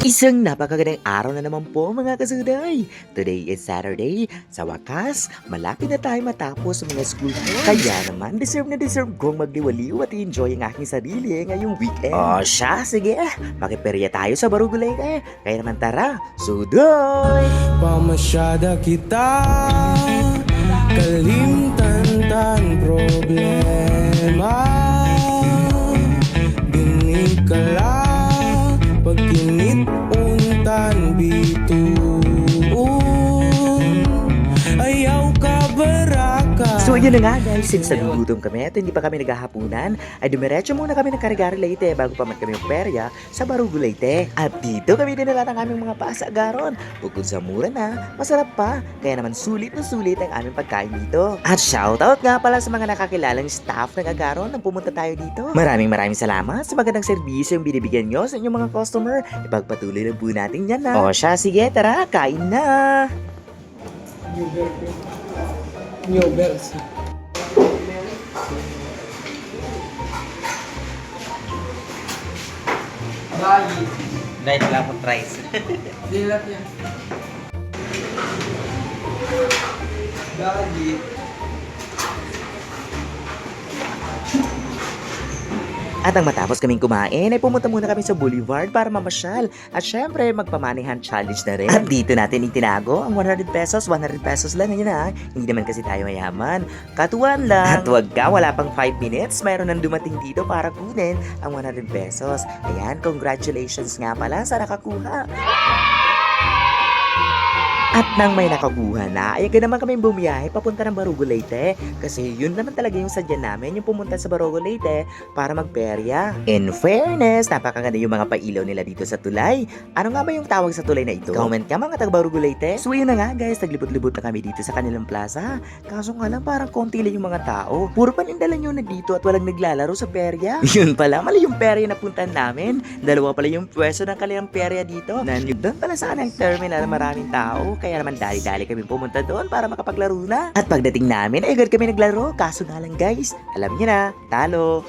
Isang napakagandang araw na naman po mga kasuday. Today is Saturday. Sa wakas, malapit na tayo matapos sa mga school tours. Kaya naman, deserve na deserve kong magdiwaliw at enjoy ang aking sarili ngayong weekend. Oh, siya, sige. Makiperya tayo sa Barugulay kaya. Kaya naman tara, sudoy! Pamasyada kita Kalimtan-tan problema solito. Yun na nga guys, since nagugutom kami at hindi pa kami naghahapunan, ay dumiretso muna kami ng Karigari Leyte bago pa man kami perya sa Barugo Leyte. At dito kami dinala ng aming mga paasagaron. Bukod sa mura na, masarap pa. Kaya naman sulit na sulit ang aming pagkain dito. At shoutout nga pala sa mga nakakilalang staff ng Agaron nang pumunta tayo dito. Maraming maraming salamat sa magandang serbisyo yung binibigyan nyo sa inyong mga customer. Ipagpatuloy lang po natin yan na. O siya, sige, tara, kain na! New bells. Lagi Dahil wala akong price. Dilat yan. Lagi At ang matapos kaming kumain, ay pumunta muna kami sa Boulevard para mamasyal. At syempre, magpamanihan challenge na rin. At dito natin itinago ang 100 pesos, 100 pesos lang yun ha. Hindi naman kasi tayo mayaman. Katuan lang. At wag ka, wala pang 5 minutes, mayroon nang dumating dito para kunin ang 100 pesos. Ayan, congratulations nga pala sa nakakuha. At nang may nakakuha na, ay agad naman kami bumiyahe papunta ng Barugo Leyte. Kasi yun naman talaga yung sadya namin, yung pumunta sa Barugo Leyte para magperya. In fairness, napakaganda yung mga pailaw nila dito sa tulay. Ano nga ba yung tawag sa tulay na ito? Comment ka mga taga Barugo Leyte. So yun na nga guys, naglibot-libot na kami dito sa kanilang plaza. Kaso nga lang parang konti lang yung mga tao. Puro panindalan yung nandito at walang naglalaro sa perya. yun pala, mali yung perya na puntan namin. Dalawa pala yung pwesto ng kanilang perya dito. Nandun pala sa kanang terminal maraming tao. Kaya naman dali-dali kami pumunta doon para makapaglaro na. At pagdating namin, ay agad kami naglaro. Kaso nga lang guys, alam niyo na, talo.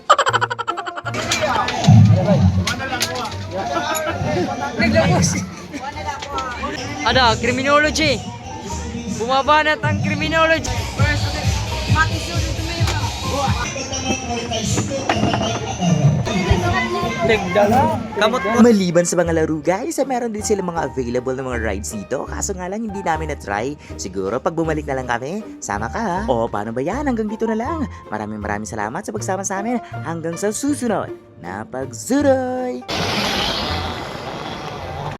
Ano, criminology. Bumabanat ang criminology. Nagdala Kamot Maliban sa mga laro guys, ay meron din sila mga available na mga rides dito. Kaso nga lang hindi namin na-try. Siguro pag bumalik na lang kami, sama ka ha. O paano ba yan? Hanggang dito na lang. Maraming maraming salamat sa pagsama sa amin. Hanggang sa susunod na pagsuroy!